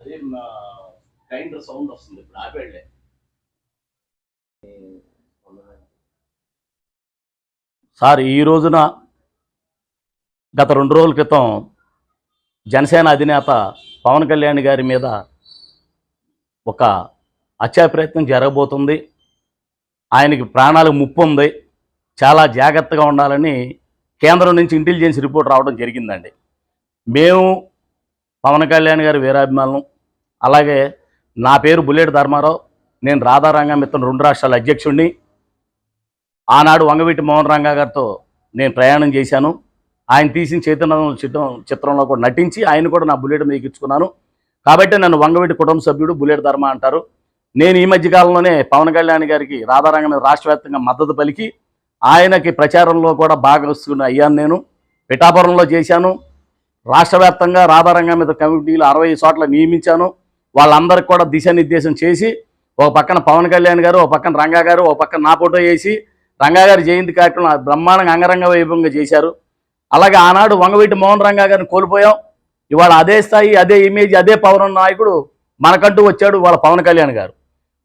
అదే grinder sound వస్తుంది ఇప్పుడు ఆపేళ్ళే. సార్ ఈ రోజున గత రెండు రోజుల క్రితం జనసేన అధినేత పవన్ కళ్యాణ్ గారి మీద ఒక హత్యా ప్రయత్నం జరగబోతుంది. ఆయనకి ప్రాణాలకు ముప్పు ఉంది చాలా జాగ్రత్తగా ఉండాలని కేంద్రం నుంచి ఇంటెలిజెన్స్ రిపోర్ట్ రావడం జరిగిందండి. మేము పవన్ కళ్యాణ్ గారి వీరాభిమానం అలాగే నా పేరు బుల్లెట్ ధర్మారావు. నేను రాధారంగా మిత్రం రెండు రాష్ట్రాల అధ్యక్షుడిని. ఆనాడు వంగవీటి మోహన్ రంగా గారితో నేను ప్రయాణం చేశాను. ఆయన తీసిన చైతన్య చిత్రం చిత్రంలో కూడా నటించి ఆయన కూడా నా బుల్లెట్ మీద ఎక్కించుకున్నాను. కాబట్టి నన్ను వంగవీటి కుటుంబ సభ్యుడు బుల్లెట్ ధర్మ అంటారు. నేను ఈ మధ్య కాలంలోనే పవన్ కళ్యాణ్ గారికి రాధారంగం మీద రాష్ట్రవ్యాప్తంగా మద్దతు పలికి ఆయనకి ప్రచారంలో కూడా భాగస్తున్న అయ్యాను నేను. పిఠాపురంలో చేశాను. రాష్ట్ర వ్యాప్తంగా రాధారంగం మీద కమిటీలు అరవై చోట్ల నియమించాను. వాళ్ళందరికి కూడా దిశానిర్దేశం చేసి ఒక పక్కన పవన్ కళ్యాణ్ గారు ఒక పక్కన రంగా గారు ఒక పక్కన నా ఫోటో వేసి రంగా గారి జయంతి కార్యక్రమం బ్రహ్మాండంగా అంగరంగ వైభవంగా చేశారు. అలాగే ఆనాడు వంగవీటి మోహన్ రంగా గారిని కోల్పోయాం. ఇవాళ అదే స్థాయి అదే ఇమేజ్ అదే పవన్ నాయకుడు మనకంటూ వచ్చాడు వాళ్ళ పవన్ కళ్యాణ్ గారు.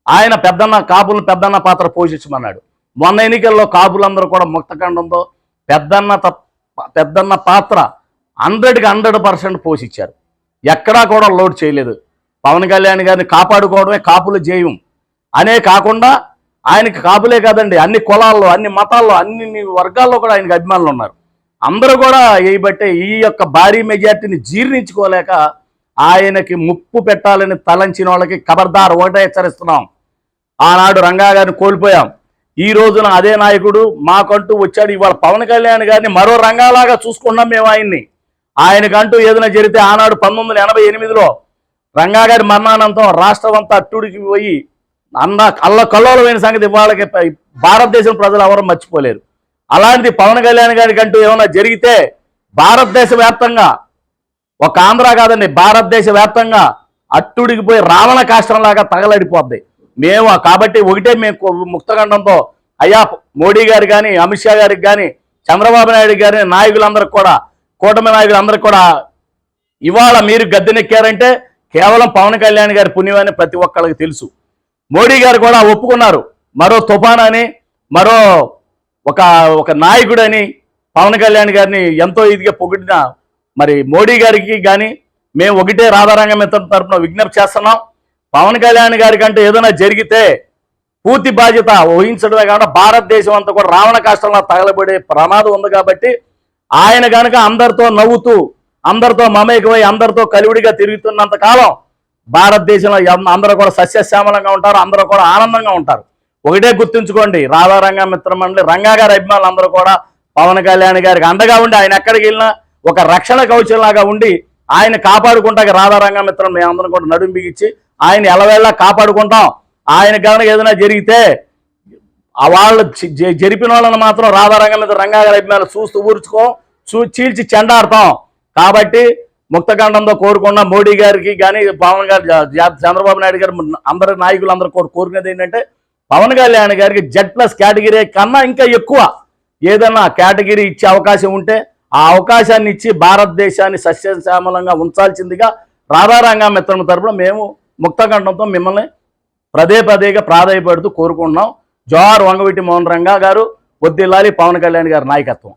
ఆయన పెద్దన్న కాపులను పెద్దన్న పాత్ర పోషించమన్నాడు. మొన్న ఎన్నికల్లో కాపులందరూ కూడా ముక్తఖండంతో పెద్దన్న పెద్దన్న పాత్ర హండ్రెడ్కి హండ్రెడ్ పర్సెంట్ పోషించారు. ఎక్కడా కూడా లోడ్ చేయలేదు. పవన్ కళ్యాణ్ గారిని కాపాడుకోవడమే కాపుల జయం. అనే కాకుండా ఆయనకి కాపులే కాదండి అన్ని కులాల్లో అన్ని మతాల్లో అన్ని వర్గాల్లో కూడా ఆయనకి అభిమానులు ఉన్నారు. అందరూ కూడా వేయబట్టే ఈ యొక్క భారీ మెజార్టీని జీర్ణించుకోలేక ఆయనకి ముప్పు పెట్టాలని తలంచిన వాళ్ళకి ఖబర్దార్ ఒకటే హెచ్చరిస్తున్నాం. ఆనాడు రంగా గారిని కోల్పోయాం. ఈ రోజున అదే నాయకుడు మాకంటూ వచ్చాడు. ఇవాళ పవన్ కళ్యాణ్ గారిని మరో రంగాలాగా చూసుకున్నాం మేము ఆయన్ని. ఆయనకంటూ ఏదైనా జరిగితే ఆనాడు పంతొమ్మిది వందల ఎనభై ఎనిమిదిలో రంగా గారి మరణానంతరం రాష్ట్రం అంతా అట్టుడికి పోయి అన్న కళ్ళ కల్లోలమైన సంగతి వాళ్ళకి భారతదేశం ప్రజలు ఎవరు మర్చిపోలేరు. అలాంటిది పవన్ కళ్యాణ్ గారికంటూ ఏమైనా జరిగితే భారతదేశ వ్యాప్తంగా ఒక ఆంధ్ర కాదండి భారతదేశ వ్యాప్తంగా అట్టుడికి పోయి రావణ కాష్టంలాగా తగలడిపోద్ది. మేము కాబట్టి ఒకటే మేము ముక్తఖండంతో అయ్యా మోడీ గారు కానీ అమిత్ షా గారికి కానీ చంద్రబాబు నాయుడు గారి నాయకులందరికి కూడా కూటమి అందరు కూడా ఇవాళ మీరు గద్దెనెక్కారంటే కేవలం పవన్ కళ్యాణ్ గారి పుణ్యమని ప్రతి ఒక్కళ్ళకి తెలుసు. మోడీ గారు కూడా ఒప్పుకున్నారు. మరో తుఫాన్ అని మరో ఒక ఒక నాయకుడని పవన్ కళ్యాణ్ గారిని ఎంతో ఇదిగా పొగిడిన మరి మోడీ గారికి కానీ మేము ఒకటే రాధారంగం మిత్రం తరఫున విజ్ఞప్తి చేస్తున్నాం. పవన్ కళ్యాణ్ గారి కంటే ఏదైనా జరిగితే పూర్తి బాధ్యత వహించడమే కాకుండా భారతదేశం అంతా కూడా రావణ కాష్టంలో తగలబడే ప్రమాదం ఉంది కాబట్టి ఆయన కనుక అందరితో నవ్వుతూ అందరితో మమేకమై అందరితో కలివిడిగా తిరుగుతున్నంత కాలం భారతదేశంలో అందరూ కూడా సస్యశ్యామలంగా ఉంటారు అందరూ కూడా ఆనందంగా ఉంటారు. ఒకటే గుర్తుంచుకోండి రాధారంగ మిత్రమండలి రంగా గారి అభిమానులు అందరూ కూడా పవన్ కళ్యాణ్ గారికి అండగా ఉండి ఆయన ఎక్కడికి వెళ్ళినా ఒక రక్షణ కవచంలాగా ఉండి ఆయన కాపాడుకుంటా రాధారంగ మిత్రం మేమందరం కూడా నడుం బిగించి ఆయన ఎలవేళ్ళ కాపాడుకుంటాం. ఆయన కనుక ఏదైనా జరిగితే ఆ వాళ్ళు జరిపిన వాళ్ళని మాత్రం రాధారంగం మీద రంగాగారి అభిమానులు చూస్తూ ఊర్చుకో చూ చీల్చి చెండాడతాం. కాబట్టి ముక్తఖండంతో కోరుకున్న మోడీ గారికి కానీ పవన్ గారి చంద్రబాబు నాయుడు గారు అందరి నాయకులు అందరూ కోరుకునేది ఏంటంటే పవన్ కళ్యాణ్ గారికి జెడ్ ప్లస్ కేటగిరీ కన్నా ఇంకా ఎక్కువ ఏదన్నా కేటగిరీ ఇచ్చే అవకాశం ఉంటే ఆ అవకాశాన్ని ఇచ్చి భారతదేశాన్ని సస్యశ్యామలంగా ఉంచాల్సిందిగా రాధారంగా మిత్రం తరపున మేము ముక్తఖండంతో మిమ్మల్ని పదే పదేగా ప్రాధాయపడుతూ కోరుకుంటున్నాం. జోహార్ వంగవీటి మోహన్ రంగా గారు వద్దిల్లాలి పవన్ కళ్యాణ్ గారి నాయకత్వం.